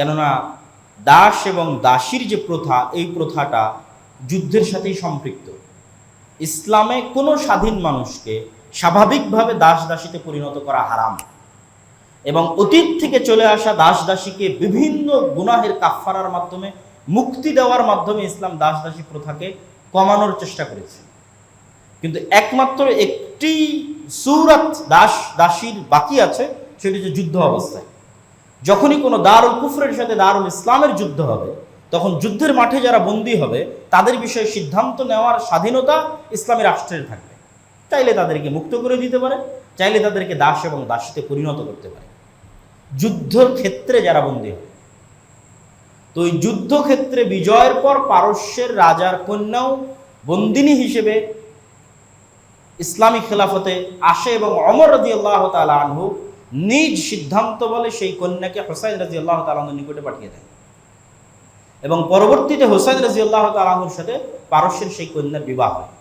কেননা দাস এবং দাসীর যে প্রথা, এই প্রথাটা যুদ্ধের সাথেই সম্পৃক্ত। ইসলামে কোনো স্বাধীন মানুষকে স্বাভাবিকভাবে দাস দাসীতে পরিণত করা হারাম। এবং অতীত থেকে চলে আসা দাস দাসীকে বিভিন্ন গুনাহের কাফফারার মাধ্যমে, মুক্তি দেওয়ার মাধ্যমে ইসলাম দাস দাসী প্রথাকে কমানোর চেষ্টা করেছে। কিন্তু একমাত্র একটি সুরাত দাস দাসীর বাকি আছে, সেটি হচ্ছে যুদ্ধ অবস্থায়। যখনই কোনো দারুল কুফরের সাথে দারুল ইসলামের যুদ্ধ হবে, তখন যুদ্ধের মাঠে যারা বন্দী হবে, তাদের বিষয়ে সিদ্ধান্ত নেওয়ার স্বাধীনতা ইসলামী রাষ্ট্রের থাকবে। চাইলে তাদেরকে মুক্ত করে দিতে পারে, চাইলে তাদেরকে দাস এবং দাসীতে পরিণত করতে পারে। যুদ্ধর ক্ষেত্রে যারা বন্দী হবে, তো ওই যুদ্ধক্ষেত্রে বিজয়ের পর পারস্যের রাজার কন্যাও বন্দিনী হিসেবে ইসলামী খেলাফতে আসে এবং অমর রাজি আল্লাহ তালা আনহু নিজ সিদ্ধান্ত বলে সেই কন্যাকে হোসাইন রাজি আল্লাহ তালাহুর নিকটে পাঠিয়ে দেয়। এবং পরবর্তীতে হোসাইন রাজি আল্লাহ তালাহুর সাথে পারস্যের সেই কন্যার বিবাহ হয়।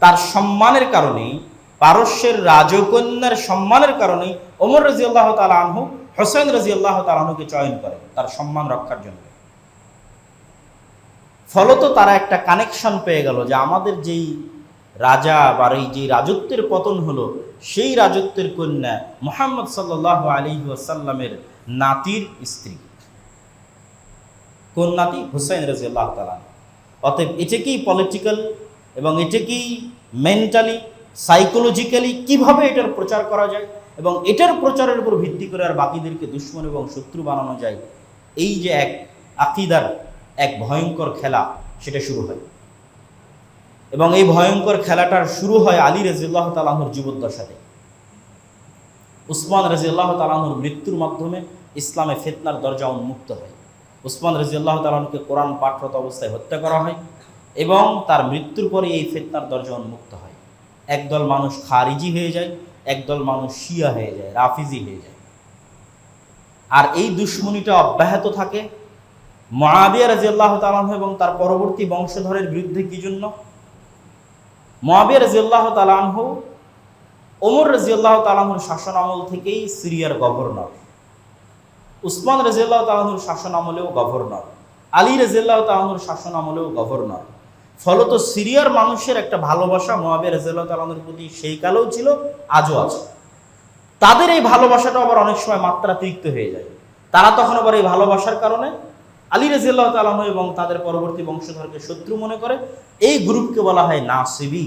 তার সম্মানের কারণেই, পারস্যের রাজকন্যার সম্মানের কারণেই ওমর রাজি আল্লাহ তালা আনহু হোসেন রাজি আল্লাহ তালাহুকে চয়ন করে, তার সম্মান রক্ষার জন্য। ফলত তারা একটা কানেকশন পেয়ে গেল যে আমাদের যেই রাজা বা এই যে রাজত্বের পতন হলো, সেই রাজত্বের কন্যা মোহাম্মদ সাল্লাহ আলী ওয়াসাল্লামের নাতির স্ত্রী। কোন নাতি? হুসাইন রাজি আল্লাহ তালা অতএব এটাকেই পলিটিক্যাল এবং এটাকেই মেন্টালি সাইকোলজিক্যালি কীভাবে এটার প্রচার করা যায় এবং এটার প্রচারের উপর ভিত্তি করে আর বাকিদেরকে দুশ্মন এবং শত্রু বানানো যায়, এই যে এক আকিদার এক ভয়ঙ্কর খেলা, সেটা শুরু হয়। এবং এই ভয়ঙ্কর খেলাটার শুরু হয় আলী রাজিউল্লাহ তালাহুর জীবদ্দশাতে উসমান রাজিউল্লাহ তালাহুর মৃত্যুর মাধ্যমে ইসলামে ফেতনার দরজা উন্মুক্ত হয়। উসমান রাজিউল্লাহ তালাহুকে কোরআন পাঠরত অবস্থায় হত্যা করা হয় এবং তার মৃত্যুর পরে এই ফেতনার দরজা উন্মুক্ত হয়। একদল মানুষ খারিজি হয়ে যায়, একদল মানুষ শিয়া হয়ে যায়, রাফিজি হয়ে যায়। আর এই দুশ্মনীটা অব্যাহত থাকে। মহাবিয়া রাজিউল্লাহ তালাহ এবং তার পরবর্তী বংশধরের বিরুদ্ধে কি জন্য? মহাবিয়া রাজিউল্লাহ তালাহ ওমর রাজিউল্লাহ তালাহুর শাসন আমল থেকেই সিরিয়ার গভর্নর। উসমান রাজিউল্লাহ তালাহুর শাসন আমলেও গভর্নর। আলী রাজিউল্লাহ তালাহুর শাসন আমলেও গভর্নর। ফলত সিরিয়ার মানুষের একটা ভালোবাসা মহাবিয়া রাজিউল্লাহ তালাহুর প্রতি সেই কালেও ছিল, আজও আছে। তাদের এই ভালোবাসাটা আবার অনেক সময় মাত্রাতিরিক্ত হয়ে যায়। তারা তখন আবার এই ভালোবাসার কারণে আলী রাজিয়াল্লাহ তালাহ এবং তাদের পরবর্তী বংশধরকে শত্রু মনে করে, এই গ্রুপকে বলা হয় নাসিবি।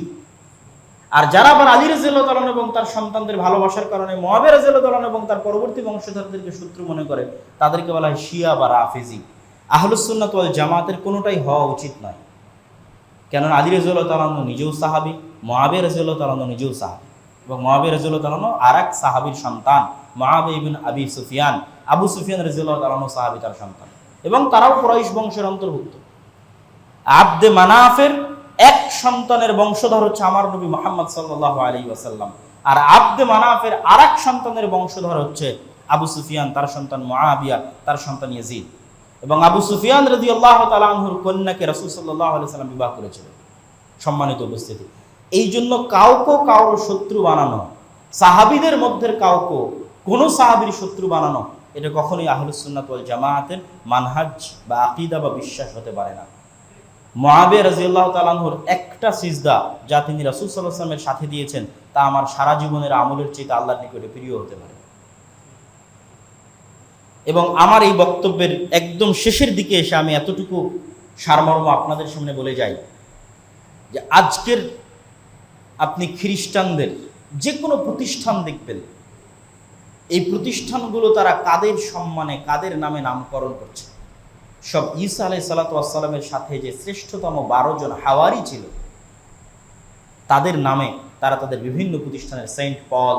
আর যারা আবার আলী রাজিয়াল্লাহ তালাহ এবং তার সন্তানদের ভালোবাসার কারণে মহাবের রাজিয়াল্লাহ তালাহ এবং তার পরবর্তী বংশধরদেরকে শত্রু মনে করে, তাদেরকে বলা হয় শিয়া বা রাফিজি। আহলুসুন্নাত ওয়াল জামাতের কোনোটাই হওয়া উচিত নয়। কেননা আলী রাজিউল্লাহ তালাহ নিজেও সাহাবি মহাবের রাজিউল্লাহ তালাহ নিজেও সাহাবি এবং মহাবের রাজিউল্লাহ তালাহ আর এক সাহাবির সন্তান মহাবে ইবিন আবি সুফিয়ান। আবু সুফিয়ান রাজিউল্লাহ তালাহ সাহাবি, তার সন্তান। এবং তারাও কুরাইশ বংশের অন্তর্ভুক্ত। আব্দে মানাফের এক সন্তানের বংশধর হচ্ছে আমার নবী মোহাম্মদ সাল্লাহ আলী ওয়াসাল্লাম। আর আব্দে মানাফের আর সন্তানের বংশধর হচ্ছে আবু সুফিয়ান, তার সন্তান মহাবিয়া তার সন্তান ইয়াজিদ। এবং আবু সুফিয়ান রদি আল্লাহ তালাহুর কন্যাকে রসুল সাল্লাহ সাল্লাম বিবাহ করেছিলেন। সম্মানিত উপস্থিতি। এই জন্য কাউকে কারোর শত্রু বানানো, সাহাবিদের মধ্যে কাউকে কোনো সাহাবির শত্রু বানানো এটা কখনোই আহলুসুন্নাত ওয়াল জামায়াতের মানহাজ বা আকিদা বা বিশ্বাস হতে পারে না। মহাবিয়া রাজিউল্লাহ তালাহুর একটা সিজদা যা তিনি রাসুল সাল্লাহ আসলামের সাথে দিয়েছেন, তা আমার সারা জীবনের আমলের চেয়ে আল্লাহর নিকটে প্রিয় হতে পারে। এবং আমার এই বক্তব্যের একদম শেষের দিকে এসে আমি এতটুকু সারমর্ম আপনাদের সামনে বলে যাই যে আজকের আপনি খ্রিস্টানদের যে কোনো প্রতিষ্ঠান দেখবেন এই প্রতিষ্ঠানগুলো তারা কাদের সম্মানে, কাদের নামে নামকরণ করছে? সব ঈসা আলাই সালাতামের সাথে যে শ্রেষ্ঠতম বারো জন হাওয়ারি ছিল, তাদের নামে তারা তাদের বিভিন্ন প্রতিষ্ঠানের সেন্ট পল,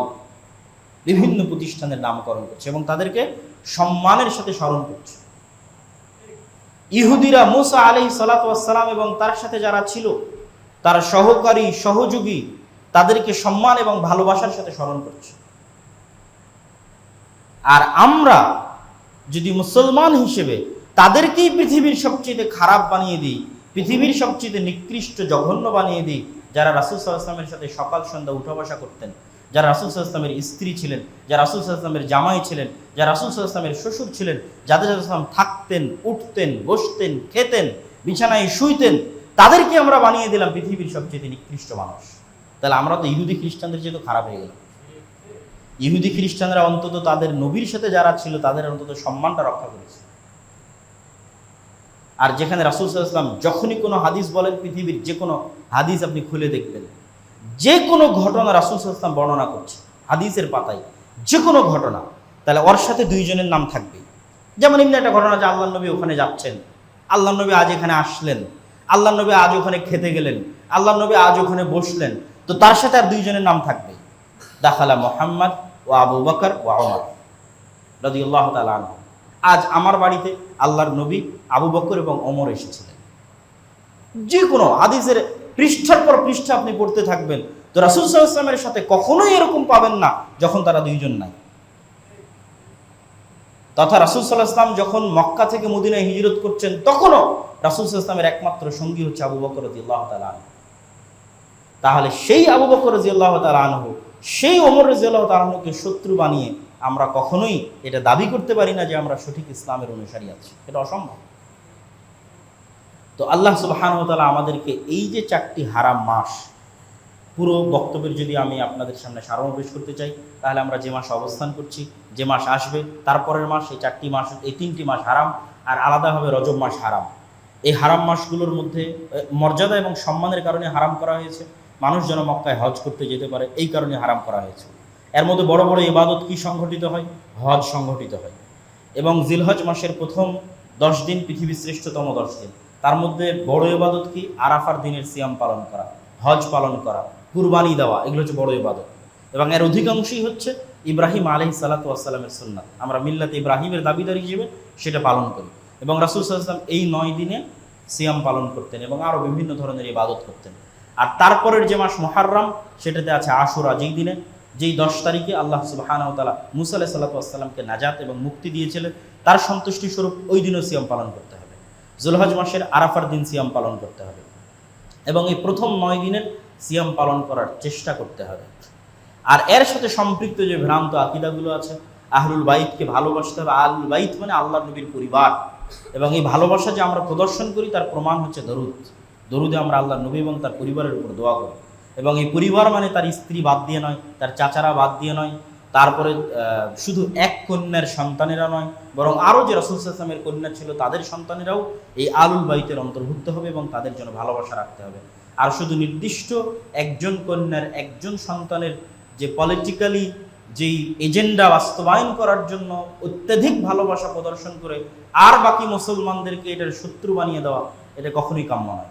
বিভিন্ন প্রতিষ্ঠানের নামকরণ করছে এবং তাদেরকে সম্মানের সাথে স্মরণ করছে। ইহুদিরা মুসা আলি সালাতাম এবং তার সাথে যারা ছিল, তারা সহকারী, সহযোগী, তাদেরকে সম্মান এবং ভালোবাসার সাথে স্মরণ করছে। আর আমরা যদি মুসলমান হিসেবে তাদেরকেই পৃথিবীর সবচেয়ে খারাপ বানিয়ে দিই, পৃথিবীর সবচেয়ে নিকৃষ্ট, জঘন্য বানিয়ে দিই, যারা রাসুল সাল্লাহামের সাথে সকাল সন্ধ্যা উঠা বসা করতেন, যারা রাসুল ইসলামের স্ত্রী ছিলেন, যারা রাসুল ইসলামের জামাই ছিলেন, যারা রাসুল ইসলামের শ্বশুর ছিলেন, যাদের ইসলাম থাকতেন, উঠতেন, বসতেন, খেতেন, বিছানায় শুইতেন, তাদেরকে আমরা বানিয়ে দিলাম পৃথিবীর সবচেয়ে নিকৃষ্ট মানুষ। তাহলে আমরা তো ইহুদি খ্রিস্টানদের চেয়ে তো খারাপ হয়ে গেলাম। ইহুদি খ্রিস্টানরা অন্তত তাদের নবীর সাথে যারা ছিল, তাদের অন্তত সম্মানটা রক্ষা করেছে। আর যেখানে রাসুল সাল্লাম যখনই কোনো হাদিস বলেন, পৃথিবীর যে কোনো হাদিস আপনি খুলে দেখবেন। যে কোনো ঘটনা রাসুল সাল্লাম বর্ণনা করছে, হাদিসের পাতায়। যে কোনো ঘটনা, তাহলে ওর সাথে দুইজনের নাম থাকবে। যেমন এমনি একটা ঘটনা যে আল্লাহ নবী ওখানে যাচ্ছেন আল্লাহ নবী আজ এখানে আসলেন আল্লাহ নবী আজ ওখানে খেতে গেলেন আল্লাহ নবী আজ ওখানে বসলেন, তো তার সাথে আর দুইজনের নাম থাকবে। দাখালা মোহাম্মদ ও আবু বকর ও আমর রাদিয়াল্লাহু তাআলা আনহু। আজ আমার বাড়িতে আল্লাহর নবী আবু বকর এবং অমর এসেছিলেন। যে কোনো হাদিসের পৃষ্ঠার পর পৃষ্ঠা আপনি পড়তে থাকবেন, তো রাসুল সাল্লামের সাথে কখনোই এরকম পাবেন না যখন তারা দুইজন নাই। তথা রাসুল সাল্লাহাম যখন মক্কা থেকে মদিনায় হিজরত করছেন, তখনও রাসুল সাল্লামের একমাত্র সঙ্গী হচ্ছে আবু বকর তাআলা আনহু। তাহলে সেই আবু বকর রাদিয়াল্লাহু তাআলা আনহু সেই ওমর রাদিয়াল্লাহু তাআলা আনহুকে শত্রু বানিয়ে আমরা কখনোই এটা দাবি করতে পারি না যে আমরা সঠিক ইসলামের অনুসারী আছি। এটা অসম্ভব। তো আল্লাহ সুবহানাহু ওয়া আমাদেরকে এই যে চারটি হারাম মাস, পুরো বক্তব্যের যদি আমি আপনাদের সামনে সারমপেশ করতে চাই, তাহলে আমরা যে মাসে অবস্থান করছি, যে মাস আসবে, তারপরের মাস এই চারটি মাস, এই তিনটি মাস হারাম আর আলাদাভাবে রজব মাস হারাম। এই হারাম মাসগুলোর মধ্যে মর্যাদা এবং সম্মানের কারণে হারাম করা হয়েছে। মানুষ যেন মক্কায় হজ করতে যেতে পারে, এই কারণে হারাম করা হয়েছে। এর মধ্যে বড় বড় ইবাদত কি সংঘটিত হয়? হজ সংঘটিত হয়। এবং জিলহজ মাসের প্রথম দশ দিন পৃথিবীর শ্রেষ্ঠতম দশ দিন। তার মধ্যে বড় ইবাদত কি? আরাফার দিনের সিয়াম পালন করা, হজ পালন করা, কুরবানি দেওয়া, এগুলো হচ্ছে বড় ইবাদত। এবং এর অধিকাংশই হচ্ছে ইব্রাহিম আলহি সালাতু আসসালামের সুন্নাত। আমরা মিল্লাত ইব্রাহিমের দাবিদার হিসেবে সেটা পালন করি। এবং রাসুল সাল্লাম এই নয় দিনে সিয়াম পালন করতেন এবং আরও বিভিন্ন ধরনের ইবাদত করতেন। আর তারপরের যে মাস মহারম সেটাতে আছে আশুরা, যেই দিনে, যেই দশ তারিখে আল্লাহ সুবাহানাও তালা মুসা আলাহ সাল্লাতু নাজাত এবং মুক্তি দিয়েছিলেন, তার সন্তুষ্টি স্বরূপ ওই দিনও সিয়াম পালন করতে হবে। জুলহজ মাসের আরাফার দিন সিয়াম পালন করতে হবে এবং এই প্রথম নয় দিনের সিয়াম পালন করার চেষ্টা করতে হবে। আর এর সাথে সম্পৃক্ত যে ভ্রান্ত আকিদাগুলো আছে, আহলুল বাইতকে ভালোবাসতে হবে। আহলুল বাইত মানে আল্লাহ নবীর পরিবার। এবং এই ভালোবাসা যে আমরা প্রদর্শন করি, তার প্রমাণ হচ্ছে দরুদ। দরুদে আমরা আল্লাহ নবী এবং তার পরিবারের উপর দোয়া করি। এবং এই পরিবার মানে তার স্ত্রী বাদ দিয়ে নয়, তার চাচারা বাদ দিয়ে নয়, তারপরে শুধু এক কন্যার সন্তানেরা নয়, বরং আরও যে রসুল ইসলামের কন্যা ছিল, তাদের সন্তানেরাও এই আলুল বাইতের অন্তর্ভুক্ত হবে এবং তাদের জন্য ভালোবাসা রাখতে হবে। আর শুধু নির্দিষ্ট একজন কন্যার একজন সন্তানের যে পলিটিক্যালি যেই এজেন্ডা বাস্তবায়ন করার জন্য অত্যাধিক ভালোবাসা প্রদর্শন করে, আর বাকি মুসলমানদেরকে এটার শত্রু বানিয়ে দেওয়া, এটা কখনোই কাম্য নয়।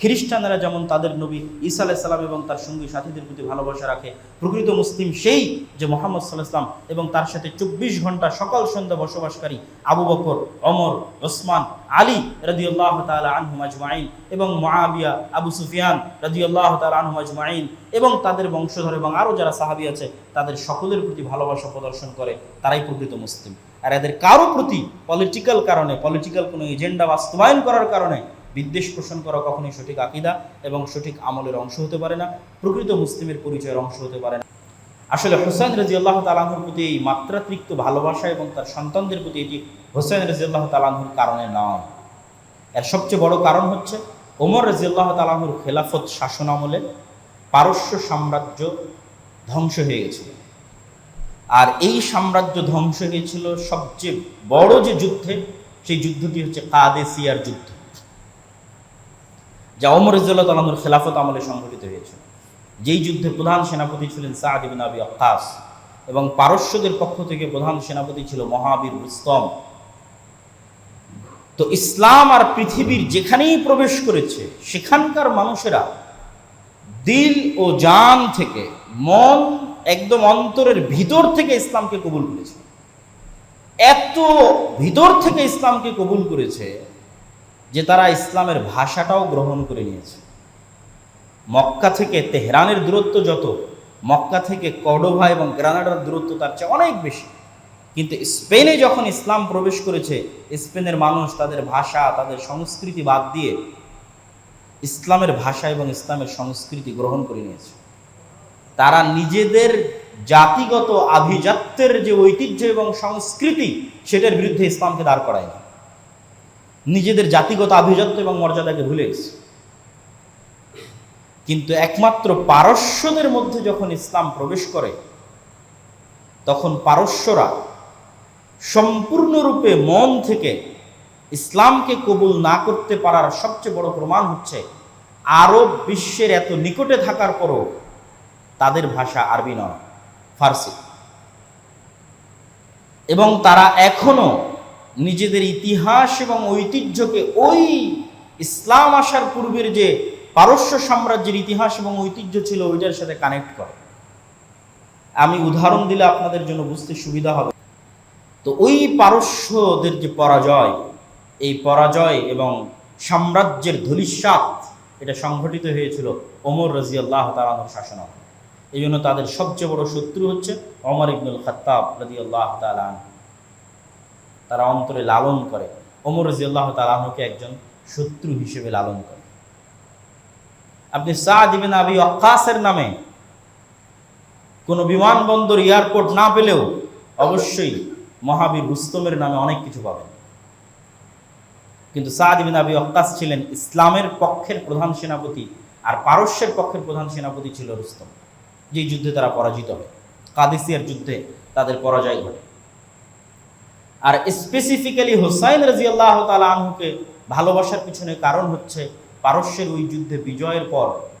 খ্রিস্টানরা যেমন তাদের নবী ঈসা আলাহ সাল্লাম এবং তার সঙ্গী সাথীদের প্রতি ভালোবাসা রাখে, প্রকৃত মুসলিম সেই যে মোহাম্মদ সাল্লাহ ইসলাম এবং তার সাথে চব্বিশ ঘণ্টা সকাল সন্ধ্যা বসবাসকারী আবু বকর অমর ওসমান, আলী রদিউল্লাহ তালা আনহুম আজমাইন এবং মহাবিয়া আবু সুফিয়ান রদিউল্লাহ তালা আনহুম আজমাইন এবং তাদের বংশধর এবং আরও যারা সাহাবি আছে, তাদের সকলের প্রতি ভালোবাসা প্রদর্শন করে, তারাই প্রকৃত মুসলিম। আর এদের কারও প্রতি পলিটিক্যাল কারণে পলিটিক্যাল কোনো এজেন্ডা বাস্তবায়ন করার কারণে বিদ্বেষ পোষণ করা কখনোই সঠিক আকিদা এবং সঠিক আমলের অংশ হতে পারে না, প্রকৃত মুসলিমের পরিচয়ের অংশ হতে পারে না। আসলে হোসেন রাজি আল্লাহ তালাহুর প্রতি এই মাত্রাতিরিক্ত ভালোবাসা এবং তার সন্তানদের প্রতি এটি হোসেন রাজি আল্লাহ তালাহুর কারণে নয়। এর সবচেয়ে বড় কারণ হচ্ছে ওমর রাজি আল্লাহ তালাহুর খেলাফত শাসন আমলে পারস্য সাম্রাজ্য ধ্বংস হয়ে গেছিল। আর এই সাম্রাজ্য ধ্বংস হয়েছিল সবচেয়ে বড় যে যুদ্ধে, সেই যুদ্ধটি হচ্ছে কাদেসিয়ার যুদ্ধ। যা অমর ইজুল্লাহ তালাহুর খেলাফত আমলে সংঘটিত হয়েছিল যেই যুদ্ধে প্রধান সেনাপতি ছিলেন সাদ ইবিন আবি আক্কাস এবং পারস্যদের পক্ষ থেকে প্রধান সেনাপতি ছিল মহাবীর রুস্তম। তো ইসলাম আর পৃথিবীর যেখানেই প্রবেশ করেছে, সেখানকার মানুষেরা দিল ও জান থেকে, মন একদম অন্তরের ভিতর থেকে ইসলামকে কবুল করেছে। এত ভিতর থেকে ইসলামকে কবুল করেছে যে তারা ইসলামের ভাষাটাও গ্রহণ করে নিয়েছে। মক্কা থেকে তেহরানের দূরত্ব যত, মক্কা থেকে কডোভা এবং গ্রানাডার দূরত্ব তার চেয়ে অনেক বেশি। কিন্তু স্পেনে যখন ইসলাম প্রবেশ করেছে, স্পেনের মানুষ তাদের ভাষা, তাদের সংস্কৃতি বাদ দিয়ে ইসলামের ভাষা এবং ইসলামের সংস্কৃতি গ্রহণ করে নিয়েছে। তারা নিজেদের জাতিগত আভিজাত্যের যে ঐতিহ্য এবং সংস্কৃতি, সেটার বিরুদ্ধে ইসলামকে দাঁড় করায় না নিজেদের জাতিগত আভিজাত্য এবং মর্যাদাকে ভুলে গেছে। কিন্তু একমাত্র পারস্যদের মধ্যে যখন ইসলাম প্রবেশ করে, তখন পারস্যরা সম্পূর্ণরূপে মন থেকে ইসলামকে কবুল না করতে পারার সবচেয়ে বড় প্রমাণ হচ্ছে, আরব বিশ্বের এত নিকটে থাকার পরও তাদের ভাষা আরবি নয়, ফার্সি। এবং তারা এখনও নিজেদের ইতিহাস এবং ঐতিহ্যকে ওই ইসলাম আসার পূর্বের যে পারস্য সাম্রাজ্যের ইতিহাস এবং ঐতিহ্য ছিল, ওইটার সাথে কানেক্ট করে। আমি উদাহরণ দিলে আপনাদের জন্য বুঝতে সুবিধা হবে। তো ওই পারস্যদের যে পরাজয়, এই পরাজয় এবং সাম্রাজ্যের ধূলিসাৎ, এটা সংঘটিত হয়েছিল ওমর রাজিয়াল্লাহ তালানোর শাসনামলে এই জন্য তাদের সবচেয়ে বড় শত্রু হচ্ছে অমর ইবনুল খত্তাব রাজিয়াল্লাহ তালান তারা অন্তরে লালন করে। ওমর রাজিয়াল্লাহ তালানকে একজন শত্রু হিসেবে লালন করে। আপনি সাদ ইবিন আবি অক্কাসের নামে কোনো বিমানবন্দর, এয়ারপোর্ট না পেলেও অবশ্যই মহাবীর রুস্তমের নামে অনেক কিছু পাবেন। কিন্তু সাদ বিন আবি অক্কাস ছিলেন ইসলামের পক্ষের প্রধান সেনাপতি আর পারস্যের পক্ষের প্রধান সেনাপতি ছিল রুস্তম। যে যুদ্ধে তারা পরাজিত হয়। কাদিসিয়ার যুদ্ধে তাদের পরাজয় ঘটে। আর স্পেসিফিক্যালি হোসাইন রাজিয়াল্লাহ তালা আনহুকে ভালোবাসার পিছনে কারণ হচ্ছে পারস্যের ওই যুদ্ধে বিজয়ের পর